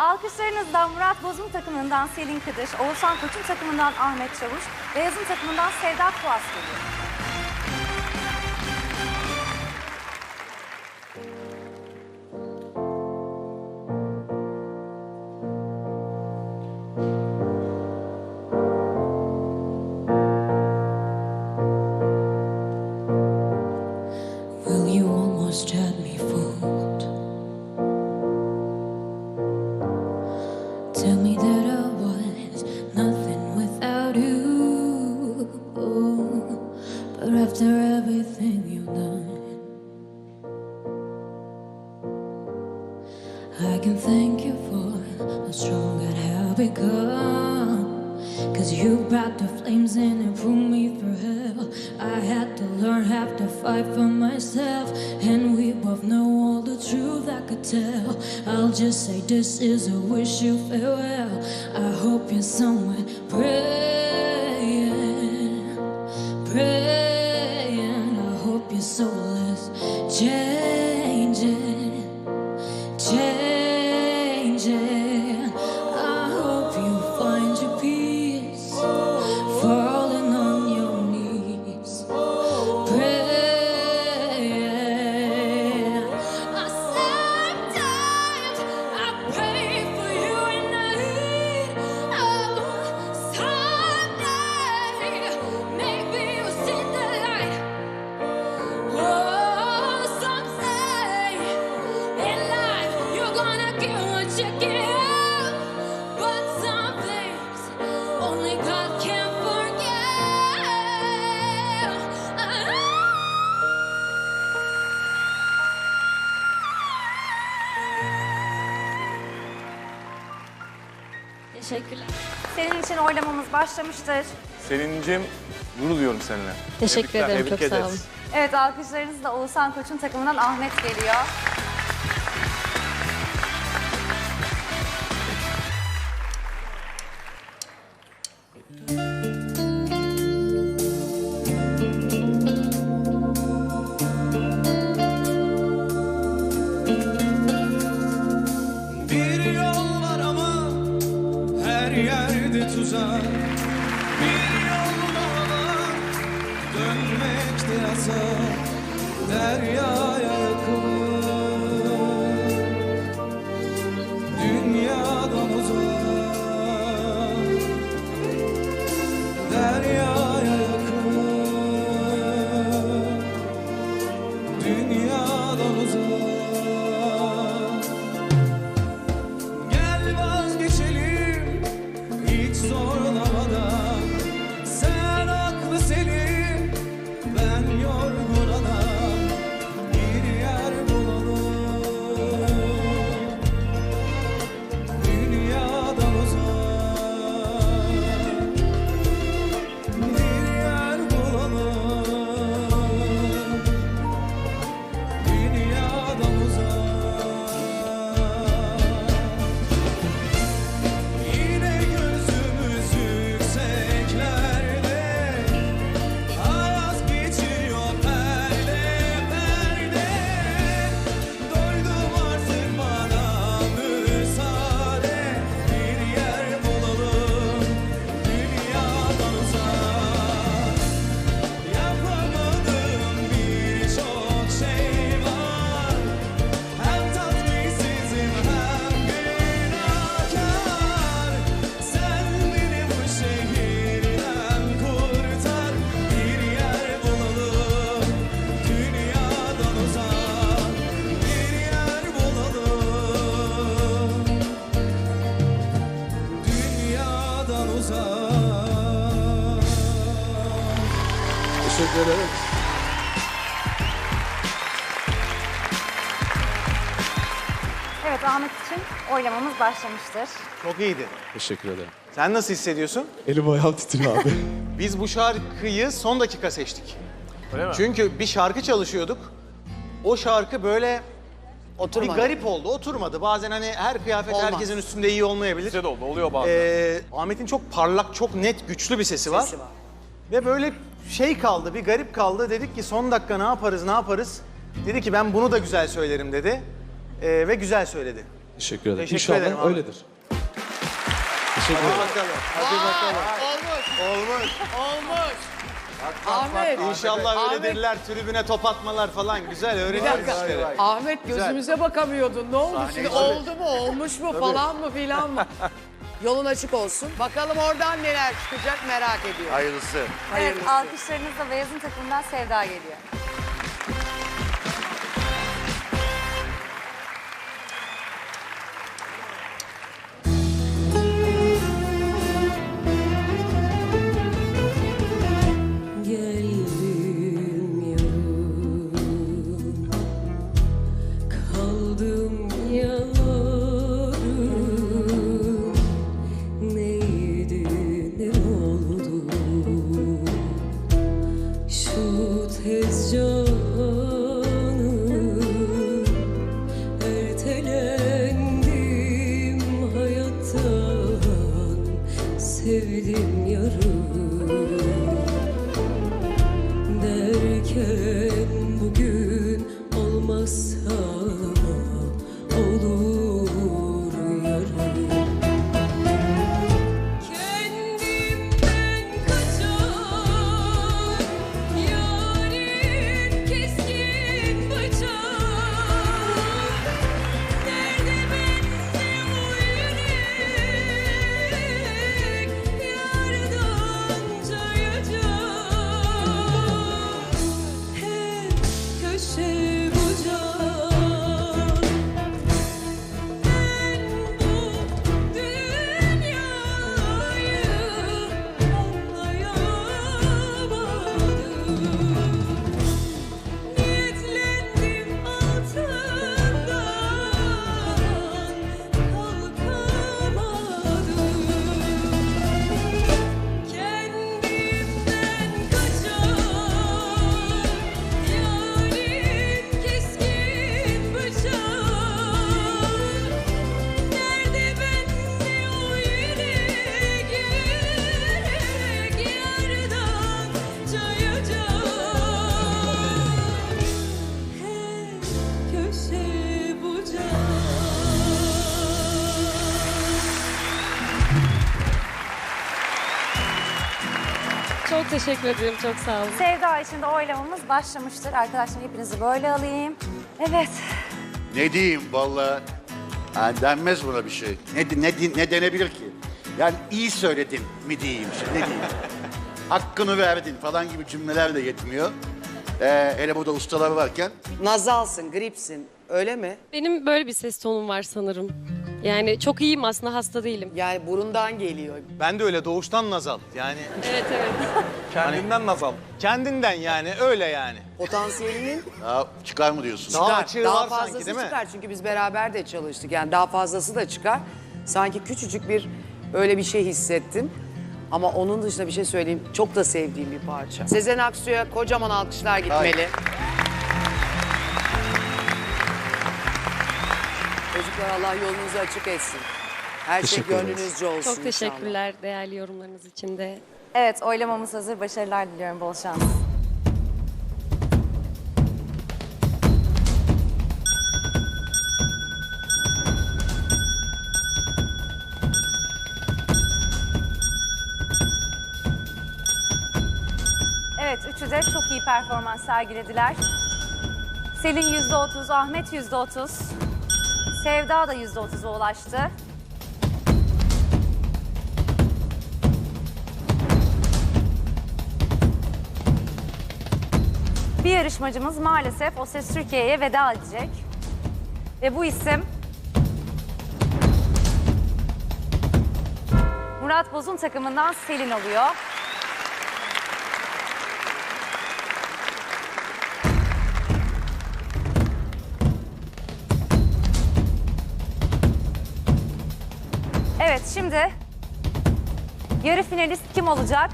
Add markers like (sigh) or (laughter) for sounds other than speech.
Alkışlarınızla Murat Bozum takımından Selin Kıdış, Oğuzhan Koç'un takımından Ahmet Çavuş, Beyaz'ın takımından Sevda Kuas geliyor. After everything you've done, I can thank you for how strong I have become. Cause you brought the flames in and proved me through hell. I had to learn how to fight for myself. And we both know all the truth I could tell. I'll just say this is a wish you farewell. I hope you're somewhere praying, praying. just Teşekkürler. Senin için oylamamız başlamıştır. Selin'cim gurur duyuyorum seninle. Teşekkür Tebrikler, ederim, çok sağ ederiz. olun. Evet alkışlarınızla Oğuzhan Koç'un takımından Ahmet geliyor. Teşekkür ederim. Evet Ahmet için oylamamız başlamıştır. Çok iyiydi. Teşekkür ederim. Sen nasıl hissediyorsun? Elim ayağım titriyor abi. (laughs) Biz bu şarkıyı son dakika seçtik. Öyle mi? Çünkü bir şarkı çalışıyorduk. O şarkı böyle Oturmadı. bir garip oldu, oturmadı. Bazen hani her kıyafet Olmaz. herkesin üstünde iyi olmayabilir. Bize de oldu, oluyor bazen. Ee, Ahmet'in çok parlak, çok net, güçlü bir sesi var. Sesi var. Ve böyle şey kaldı, bir garip kaldı. Dedik ki son dakika ne yaparız, ne yaparız? Dedi ki ben bunu da güzel söylerim dedi. Ee, ve güzel söyledi. Teşekkür ederim. Teşekkür İnşallah ederim abi. öyledir. Teşekkür ederim. Hadi bakalım. Olmuş. Olmuş. Ahmet. İnşallah Ahmet. öyledirler. Tribüne top atmalar falan. Güzel Bir öğreniriz dakika. işleri. Ahmet gözümüze bakamıyordun. Ne oldu şimdi? Oldu mu? Olmuş mu? Falan mı filan mı? (laughs) Yolun açık olsun. Bakalım oradan neler çıkacak merak ediyorum. Hayırlısı. Evet Hayırlısı. alkışlarınızla Beyaz'ın takımından Sevda geliyor. Sevdim yarım Çok teşekkür ederim, çok sağ olun. Sevda için de oylamamız başlamıştır. Arkadaşlar hepinizi böyle alayım. Evet. Ne diyeyim vallahi ha, denmez buna bir şey. Ne, ne, ne denebilir ki? Yani iyi söyledin mi diyeyim şimdi ne diyeyim? (laughs) Hakkını verdin falan gibi cümleler de yetmiyor. Ee, hele burada ustalar varken Nazalsın, gripsin. Öyle mi? Benim böyle bir ses tonum var sanırım. Yani çok iyiyim aslında, hasta değilim. Yani burundan geliyor. Ben de öyle doğuştan nazal. Yani Evet, evet. (laughs) Kendinden nazal. kendinden yani öyle yani. Potansiyelinin daha çıkar mı diyorsun? Daha çıkar. açığı daha var sanki, fazlası değil mi? çıkar çünkü biz beraber de çalıştık. Yani daha fazlası da çıkar. Sanki küçücük bir öyle bir şey hissettim. Ama onun dışında bir şey söyleyeyim. Çok da sevdiğim bir parça. Sezen Aksu'ya kocaman alkışlar gitmeli. Çocuklar Allah yolunuzu açık etsin. Her şey Teşekkür ederiz. gönlünüzce olsun Çok inşallah. teşekkürler değerli yorumlarınız için de. Evet oylamamız hazır. Başarılar diliyorum. Bol şans. Evet, üçü de çok iyi performans sergilediler. Selin yüzde otuz, Ahmet yüzde otuz. Sevda da yüzde otuza ulaştı. Bir yarışmacımız maalesef O Ses Türkiye'ye veda edecek. Ve bu isim Murat Boz'un takımından Selin oluyor. Şimdi yarı finalist kim olacak?